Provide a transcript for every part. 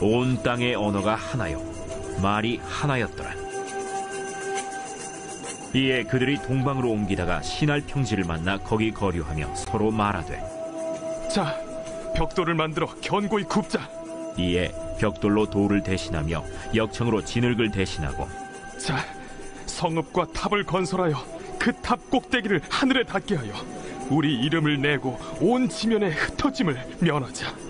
온 땅의 언어가 하나요 말이 하나였더라 이에 그들이 동방으로 옮기다가 신할 평지를 만나 거기 거류하며 서로 말하되 자, 벽돌을 만들어 견고히 굽자. 이에 벽돌로 돌을 대신하며 역청으로 진흙을 대신하고 자, 성읍과 탑을 건설하여 그 탑 꼭대기를 하늘에 닿게 하여 우리 이름을 내고 온 지면에 흩어짐을 면하자.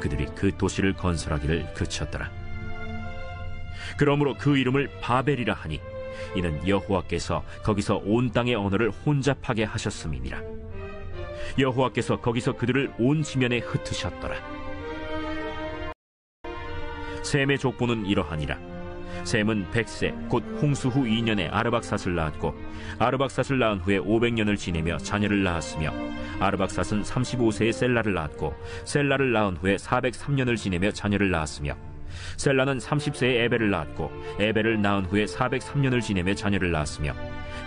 그들이 그 도시를 건설하기를 그쳤더라. 그러므로 그 이름을 바벨이라 하니 이는 여호와께서 거기서 온 땅의 언어를 혼잡하게 하셨음이니라. 여호와께서 거기서 그들을 온 지면에 흩으셨더라. 셈의 족보는 이러하니라. 셈은 백세 곧 홍수 후 2년에 아르박삿을 낳았고 아르박삿을 낳은 후에 500년을 지내며 자녀를 낳았으며 아르박삿은 35세에 셀라를 낳았고 셀라를 낳은 후에 403년을 지내며 자녀를 낳았으며 셀라는 30세에 에벨을 낳았고 에벨을 낳은 후에 403년을 지내며 자녀를 낳았으며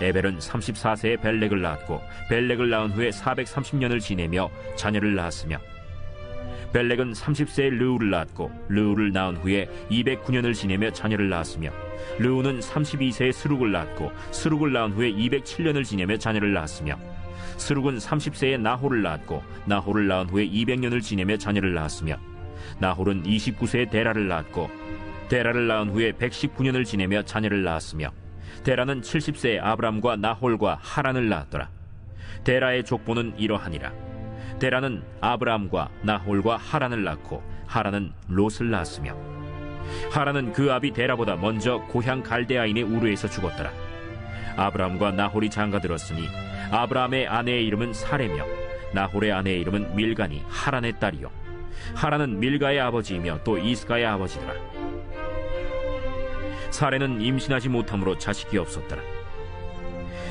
에벨은 34세에 벨렉을 낳았고 벨렉을 낳은 후에 430년을 지내며 자녀를 낳았으며 벨렉은 30세에 르우를 낳았고 르우를 낳은 후에 209년을 지내며 자녀를 낳았으며 르우는 32세에 스룩을 낳았고 스룩을 낳은 후에 207년을 지내며 자녀를 낳았으며 스룩은 30세에 나홀을 낳았고 나홀을 낳은 후에 200년을 지내며 자녀를 낳았으며 나홀은 29세에 데라를 낳았고 데라를 낳은 후에 119년을 지내며 자녀를 낳았으며 데라는 70세에 아브람과 나홀과 하란을 낳았더라. 데라의 족보는 이러하니라 데라는 아브람과 나홀과 하란을 낳고 하란은 롯을 낳았으며 하란은 그 아비 데라보다 먼저 고향 갈대아인의 우르에서 죽었더라. 아브람과 나홀이 장가들었으니 아브람의 아내의 이름은 사레며 나홀의 아내의 이름은 밀가니 하란의 딸이요. 하란은 밀가의 아버지이며 또 이스가의 아버지더라. 사레는 임신하지 못함으로 자식이 없었더라.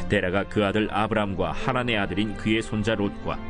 데라가 그 아들 아브람과 하란의 아들인 그의 손자 롯과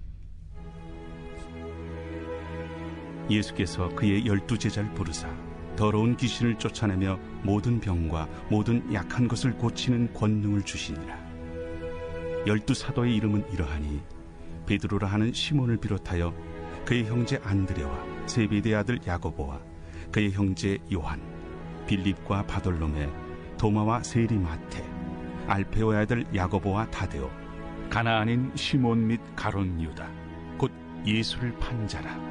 예수께서 그의 열두 제자를 부르사 더러운 귀신을 쫓아내며 모든 병과 모든 약한 것을 고치는 권능을 주시니라. 열두 사도의 이름은 이러하니 베드로라 하는 시몬을 비롯하여 그의 형제 안드레와 세베대 아들 야고보와 그의 형제 요한 빌립과 바돌로메 도마와 세리마테 알페오의 아들 야고보와 다데오 가나안인 시몬 및 가론 유다 곧 예수를 판 자라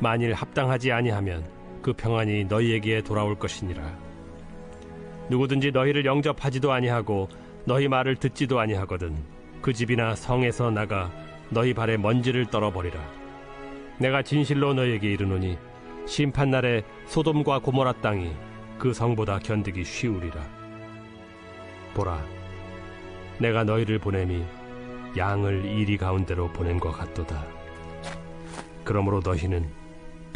만일 합당하지 아니하면 그 평안이 너희에게 돌아올 것이니라. 누구든지 너희를 영접하지도 아니하고 너희 말을 듣지도 아니하거든 그 집이나 성에서 나가 너희 발에 먼지를 떨어버리라. 내가 진실로 너희에게 이르노니 심판 날에 소돔과 고모라 땅이 그 성보다 견디기 쉬우리라. 보라, 내가 너희를 보냄이 양을 이리 가운데로 보낸 것 같도다. 그러므로 너희는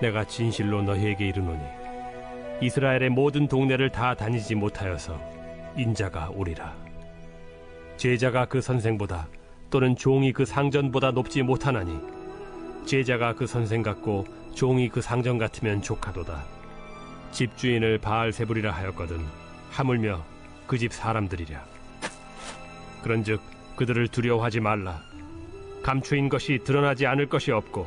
내가 진실로 너희에게 이르노니 이스라엘의 모든 동네를 다 다니지 못하여서 인자가 오리라. 제자가 그 선생보다 또는 종이 그 상전보다 높지 못하나니 제자가 그 선생 같고 종이 그 상전 같으면 족하도다. 집주인을 바알 세불이라 하였거든 하물며 그 집 사람들이랴. 그런즉 그들을 두려워하지 말라. 감추인 것이 드러나지 않을 것이 없고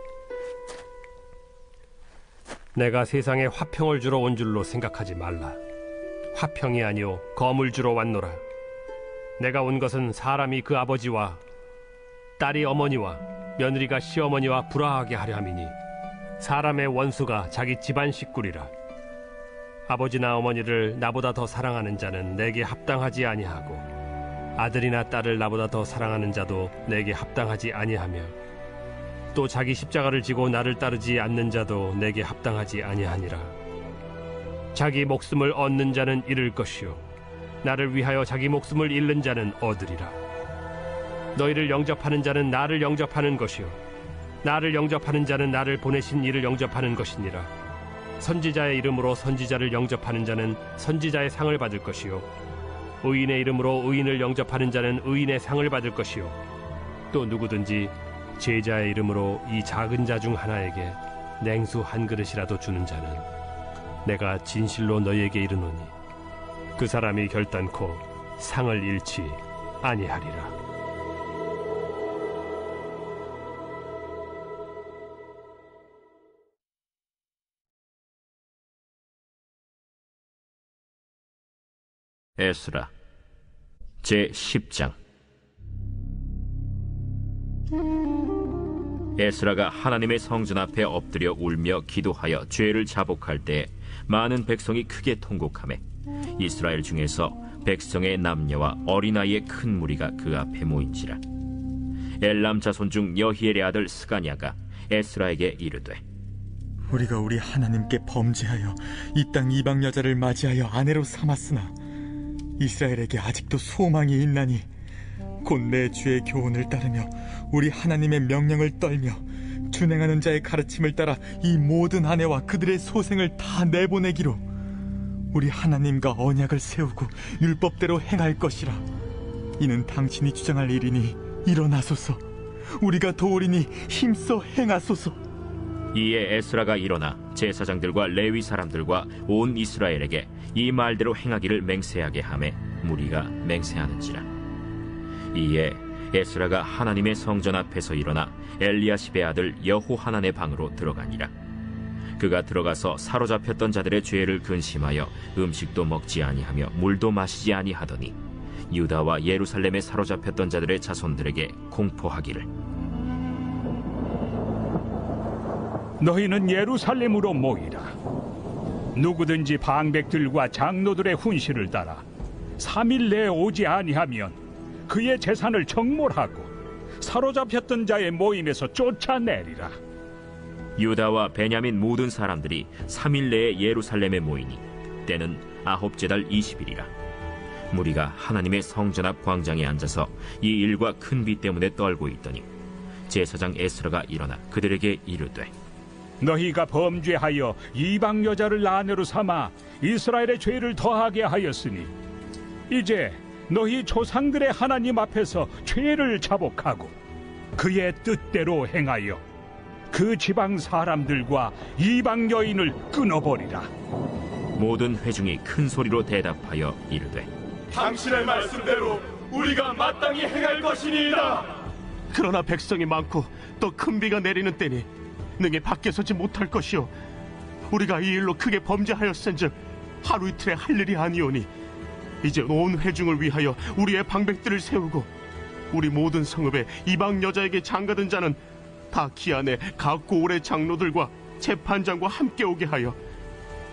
내가 세상에 화평을 주러 온 줄로 생각하지 말라. 화평이 아니요 검을 주러 왔노라. 내가 온 것은 사람이 그 아버지와 딸이 어머니와 며느리가 시어머니와 불화하게 하려 함이니 사람의 원수가 자기 집안 식구리라. 아버지나 어머니를 나보다 더 사랑하는 자는 내게 합당하지 아니하고 아들이나 딸을 나보다 더 사랑하는 자도 내게 합당하지 아니하며 또 자기 십자가를 지고 나를 따르지 않는 자도 내게 합당하지 아니하니라. 자기 목숨을 얻는 자는 잃을 것이요 나를 위하여 자기 목숨을 잃는 자는 얻으리라. 너희를 영접하는 자는 나를 영접하는 것이요 나를 영접하는 자는 나를 보내신 이를 영접하는 것이니라. 선지자의 이름으로 선지자를 영접하는 자는 선지자의 상을 받을 것이요 의인의 이름으로 의인을 영접하는 자는 의인의 상을 받을 것이요 또 누구든지 제자의 이름으로 이 작은 자 중 하나에게 냉수 한 그릇이라도 주는 자는 내가 진실로 너희에게 이르노니 그 사람이 결단코 상을 잃지 아니하리라. 에스라 제 10장 에스라가 하나님의 성전 앞에 엎드려 울며 기도하여 죄를 자복할 때 많은 백성이 크게 통곡하매 이스라엘 중에서 백성의 남녀와 어린아이의 큰 무리가 그 앞에 모인지라. 엘람 자손 중 여히엘의 아들 스가냐가 에스라에게 이르되 우리가 우리 하나님께 범죄하여 이 땅 이방 여자를 맞이하여 아내로 삼았으나 이스라엘에게 아직도 소망이 있나니 곧 내 주의 교훈을 따르며 우리 하나님의 명령을 떨며 준행하는 자의 가르침을 따라 이 모든 아내와 그들의 소생을 다 내보내기로 우리 하나님과 언약을 세우고 율법대로 행할 것이라. 이는 당신이 주장할 일이니 일어나소서. 우리가 도우리니 힘써 행하소서. 이에 에스라가 일어나 제사장들과 레위 사람들과 온 이스라엘에게 이 말대로 행하기를 맹세하게 하매 무리가 맹세하는지라 이에 에스라가 하나님의 성전 앞에서 일어나 엘리야십의 아들 여호하난의 방으로 들어가니라. 그가 들어가서 사로잡혔던 자들의 죄를 근심하여 음식도 먹지 아니하며 물도 마시지 아니하더니 유다와 예루살렘에 사로잡혔던 자들의 자손들에게 공포하기를 너희는 예루살렘으로 모이라. 누구든지 방백들과 장로들의 훈시를 따라 3일 내에 오지 아니하면 그의 재산을 정몰하고 사로잡혔던 자의 모임에서 쫓아내리라. 유다와 베냐민 모든 사람들이 3일 내에 예루살렘에 모이니 때는 아홉째 달 20일이라 무리가 하나님의 성전 앞 광장에 앉아서 이 일과 큰 비 때문에 떨고 있더니 제사장 에스라가 일어나 그들에게 이르되 너희가 범죄하여 이방 여자를 아내로 삼아 이스라엘의 죄를 더하게 하였으니 이제 너희 조상들의 하나님 앞에서 죄를 자복하고 그의 뜻대로 행하여 그 지방 사람들과 이방 여인을 끊어버리라. 모든 회중이 큰 소리로 대답하여 이르되 당신의 말씀대로 우리가 마땅히 행할 것이니이다. 그러나 백성이 많고 또 큰 비가 내리는 때니 능히 밖에 서지 못할 것이요 우리가 이 일로 크게 범죄하였은즉 하루 이틀에 할 일이 아니오니 이제 온 회중을 위하여 우리의 방백들을 세우고 우리 모든 성읍에 이방 여자에게 장가든 자는 다 기한에 각 고을의 장로들과 재판장과 함께 오게 하여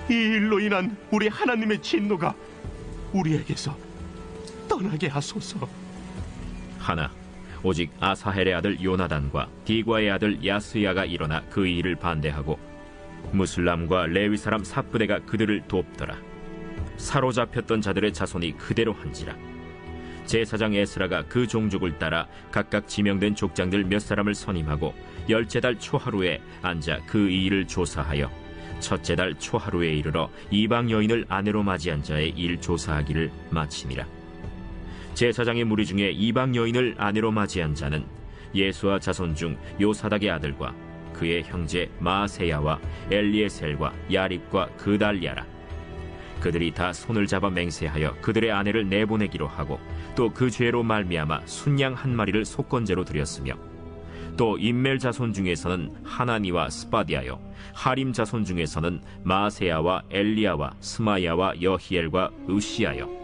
이 일로 인한 우리 하나님의 진노가 우리에게서 떠나게 하소서. 하나 오직 아사헬의 아들 요나단과 디과의 아들 야스야가 일어나 그 일을 반대하고 무슬람과 레위 사람 삽부대가 그들을 돕더라 사로잡혔던 자들의 자손이 그대로 한지라. 제사장 에스라가 그 종족을 따라 각각 지명된 족장들 몇 사람을 선임하고 열째 달 초하루에 앉아 그 일을 조사하여 첫째 달 초하루에 이르러 이방 여인을 아내로 맞이한 자의 일 조사하기를 마치니라. 제사장의 무리 중에 이방 여인을 아내로 맞이한 자는 예수와 자손 중 요사닥의 아들과 그의 형제 마세야와 엘리에셀과 야립과 그달리아라 그들이 다 손을 잡아 맹세하여 그들의 아내를 내보내기로 하고 또 그 죄로 말미암아 순양 한 마리를 속건제로 드렸으며 또 인멜 자손 중에서는 하나니와 스바디아요 하림 자손 중에서는 마세야와 엘리야와 스마야와 여히엘과 으시아요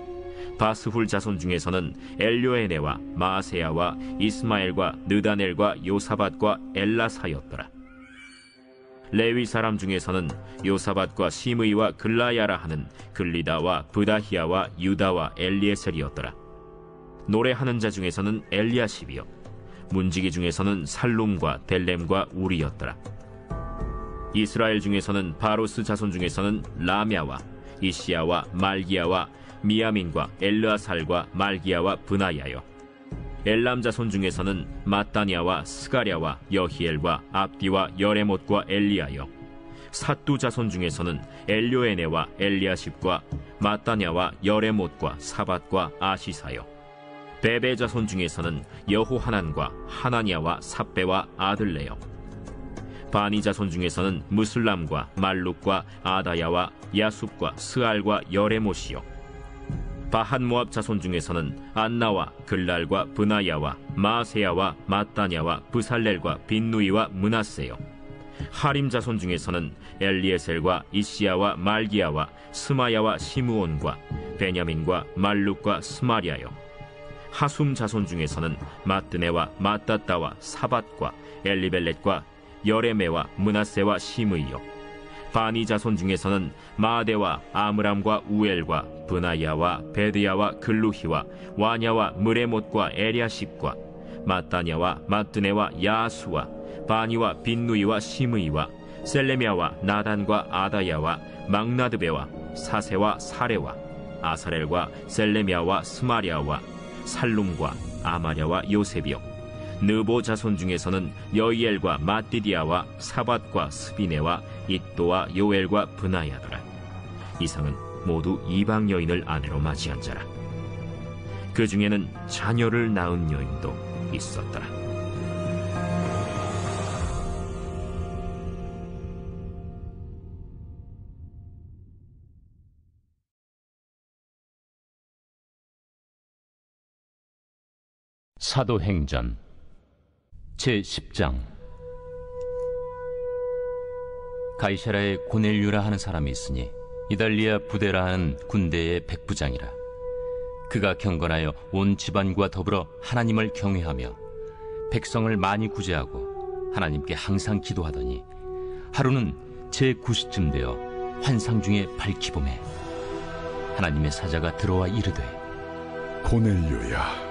바스훌 자손 중에서는 엘료에네와 마세야와 이스마엘과 느다넬과 요사밭과 엘라사였더라. 레위 사람 중에서는 요사밭과 시므이와 글라야라 하는 글리다와 부다히야와 유다와 엘리에셀이었더라. 노래하는 자 중에서는 엘리야십이요 문지기 중에서는 살룸과 델렘과 우리였더라. 이스라엘 중에서는 바로스 자손 중에서는 라мя와 이시야와 말기야와 미야민과 엘르아살과 말기야와 브나야요 엘람 자손 중에서는 마따니아와 스가랴와 여히엘과 압디와 여레못과 엘리야요 사뚜 자손 중에서는 엘료에네와 엘리아십과 마따냐와 여레못과 사밧과 아시사요 베베 자손 중에서는 여호하난과 하나니아와 삽베와 아들레요 바니 자손 중에서는 무슬람과 말룩과 아다야와 야숲과 스알과 여레못이요 바한 모압 자손 중에서는 안나와 글랄과 브나야와 마세야와 마따냐와 부살렐과 빈누이와 문하세요. 하림 자손 중에서는 엘리에셀과 이시야와 말기야와 스마야와 시므온과 베냐민과 말룩과 스마리아요. 하숨 자손 중에서는 마뜨네와 마따따와 사밧과 엘리벨렛과 여레메와 문하세와 시므이요 바니 자손 중에서는 마데와 아므람과 우엘과 브나야와 베드야와 글루히와 와냐와 무레못과 에리아십과 마따냐와 마뜨네와 야수와 바니와 빈누이와 시므이와 셀레미아와 나단과 아다야와 막나드베와 사세와 사레와 아사렐과 셀레미아와 스마리아와 살룸과 아마랴와 요셉이요 느보 자손 중에서는 여이엘과 마띠디아와 사밧과 스비네와 이또와 요엘과 브나야더라. 이상은 모두 이방 여인을 아내로 맞이한 자라. 그 중에는 자녀를 낳은 여인도 있었더라. 사도행전 제 10장. 가이사라에 고넬류라 하는 사람이 있으니 이달리아 부대라 하는 군대의 백부장이라. 그가 경건하여 온 집안과 더불어 하나님을 경외하며 백성을 많이 구제하고 하나님께 항상 기도하더니 하루는 제 9시쯤 되어 환상 중에 밝히 봄에 하나님의 사자가 들어와 이르되 고넬료야,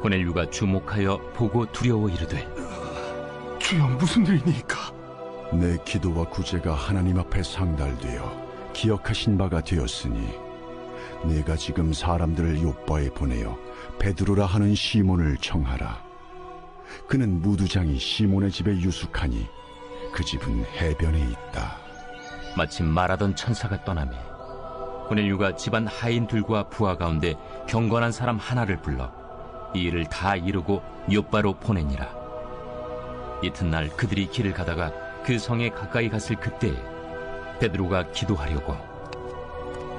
고넬류가 주목하여 보고 두려워 이르되 주여 무슨 일이니까? 내 기도와 구제가 하나님 앞에 상달되어 기억하신 바가 되었으니 내가 지금 사람들을 요바에 보내어 베드로라 하는 시몬을 청하라. 그는 무두장이 시몬의 집에 유숙하니 그 집은 해변에 있다. 마침 말하던 천사가 떠나매 고넬류가 집안 하인들과 부하 가운데 경건한 사람 하나를 불러 이 일을 다 이루고 요바로 보내니라 이튿날 그들이 길을 가다가 그 성에 가까이 갔을 그때에 베드로가 기도하려고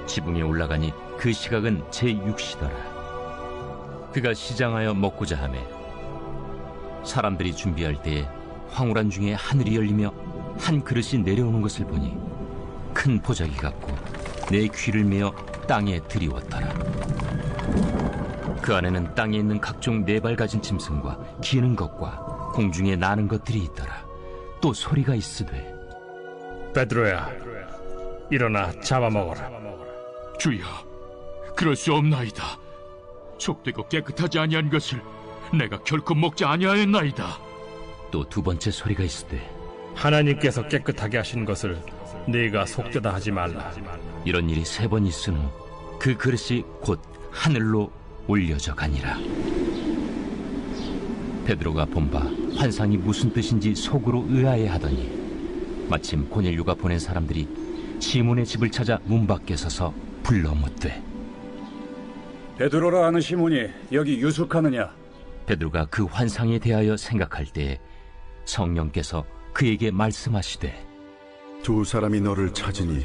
지붕에 올라가니 그 시각은 제6시더라 그가 시장하여 먹고자 하매 사람들이 준비할 때에 황홀한 중에 하늘이 열리며 한 그릇이 내려오는 것을 보니 큰 보자기 같고 내 귀를 메어 땅에 들이웠더라. 그 안에는 땅에 있는 각종 네 발 가진 짐승과 기는 것과 공중에 나는 것들이 있더라. 또 소리가 있으되 베드로야, 일어나 잡아먹어라. 주여, 그럴 수 없나이다. 속되고 깨끗하지 아니한 것을 내가 결코 먹지 아니하였나이다. 또 두 번째 소리가 있으되 하나님께서 깨끗하게 하신 것을 네가 속되다 하지 말라. 이런 일이 세 번 있은 후 그 그릇이 곧 하늘로 올려져 가니라. 베드로가 본바 환상이 무슨 뜻인지 속으로 의아해하더니 마침 고넬류가 보낸 사람들이 시몬의 집을 찾아 문 밖에 서서 불러 묻되 베드로라 하는 시몬이 여기 유숙하느냐? 베드로가 그 환상에 대하여 생각할 때에 성령께서 그에게 말씀하시되 두 사람이 너를 찾으니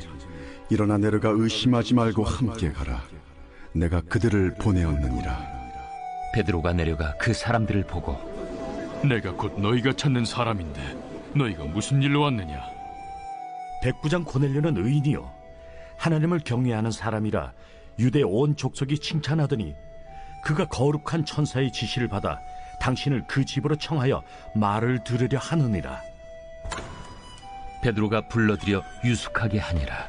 일어나 내려가 의심하지 말고 함께 가라. 내가 그들을 보내었느니라. 베드로가 내려가 그 사람들을 보고 내가 곧 너희가 찾는 사람인데 너희가 무슨 일로 왔느냐? 백부장 고넬료는 의인이요 하나님을 경외하는 사람이라 유대 온 족속이 칭찬하더니 그가 거룩한 천사의 지시를 받아 당신을 그 집으로 청하여 말을 들으려 하느니라 베드로가 불러들여 유숙하게 하니라.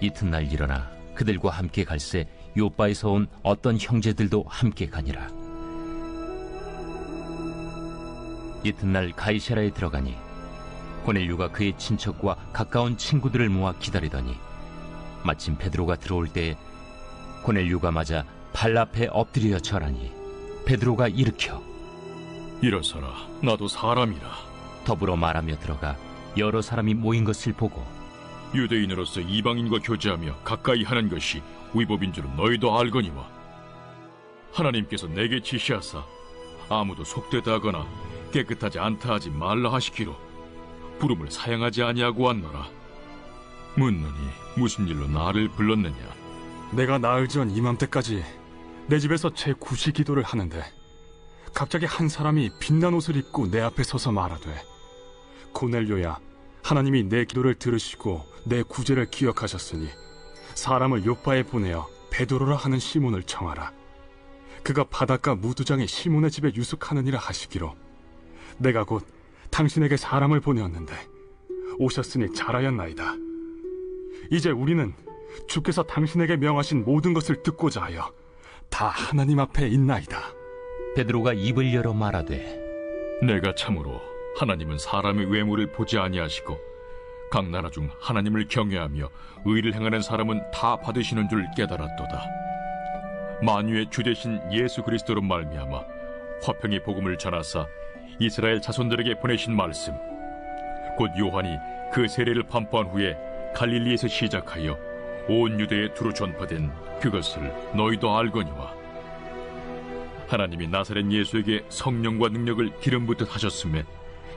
이튿날 일어나 그들과 함께 갈새 요바에서 온 어떤 형제들도 함께 가니라. 이튿날 가이사라에 들어가니 고넬류가 그의 친척과 가까운 친구들을 모아 기다리더니 마침 베드로가 들어올 때에 고넬류가 맞아 발 앞에 엎드려 절하니 베드로가 일으켜 일어서라, 나도 사람이라. 더불어 말하며 들어가 여러 사람이 모인 것을 보고 유대인으로서 이방인과 교제하며 가까이 하는 것이 위법인 줄은 너희도 알거니와. 하나님께서 내게 지시하사 아무도 속되다 하거나 깨끗하지 않다 하지 말라 하시기로 부름을 사양하지 아니하고 왔노라. 묻노니 무슨 일로 나를 불렀느냐? 내가 나흘 전 이맘때까지 내 집에서 제 구시 기도를 하는데 갑자기 한 사람이 빛난 옷을 입고 내 앞에 서서 말하되 고넬료야 하나님이 내 기도를 들으시고 내 구제를 기억하셨으니 사람을 요바에 보내어 베드로라 하는 시몬을 청하라. 그가 바닷가 무두장의 시몬의 집에 유숙하느니라 하시기로 내가 곧 당신에게 사람을 보내었는데 오셨으니 잘하였나이다. 이제 우리는 주께서 당신에게 명하신 모든 것을 듣고자 하여 다 하나님 앞에 있나이다. 베드로가 입을 열어 말하되 내가 참으로 하나님은 사람의 외모를 보지 아니하시고 각 나라 중 하나님을 경외하며 의를 행하는 사람은 다 받으시는 줄 깨달았도다. 만유의 주 대신 예수 그리스도로 말미암아 화평의 복음을 전하사 이스라엘 자손들에게 보내신 말씀 곧 요한이 그 세례를 반포한 후에 갈릴리에서 시작하여 온 유대에 두루 전파된 그것을 너희도 알거니와 하나님이 나사렛 예수에게 성령과 능력을 기름 붓듯 하셨음에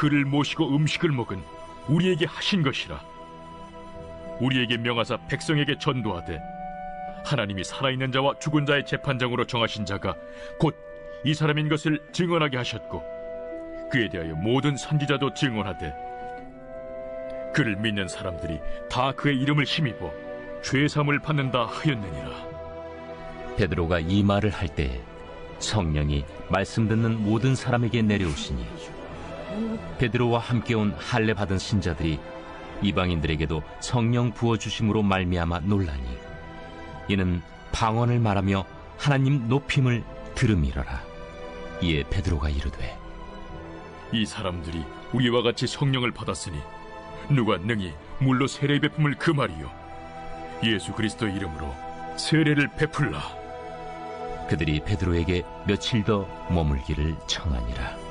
그를 모시고 음식을 먹은 우리에게 하신 것이라. 우리에게 명하사 백성에게 전도하되 하나님이 살아있는 자와 죽은 자의 재판장으로 정하신 자가 곧 이 사람인 것을 증언하게 하셨고 그에 대하여 모든 선지자도 증언하되 그를 믿는 사람들이 다 그의 이름을 힘입어 죄삼을 받는다 하였느니라. 베드로가 이 말을 할 때에 성령이 말씀 듣는 모든 사람에게 내려오시니 베드로와 함께 온 할례 받은 신자들이 이방인들에게도 성령 부어 주심으로 말미암아 놀라니 이는 방언을 말하며 하나님 높임을 들음이러라. 이에 베드로가 이르되 이 사람들이 우리와 같이 성령을 받았으니 누가 능히 물로 세례 베품을 금하리요? 예수 그리스도 이름으로 세례를 베풀라. 그들이 베드로에게 며칠 더 머물기를 청하니라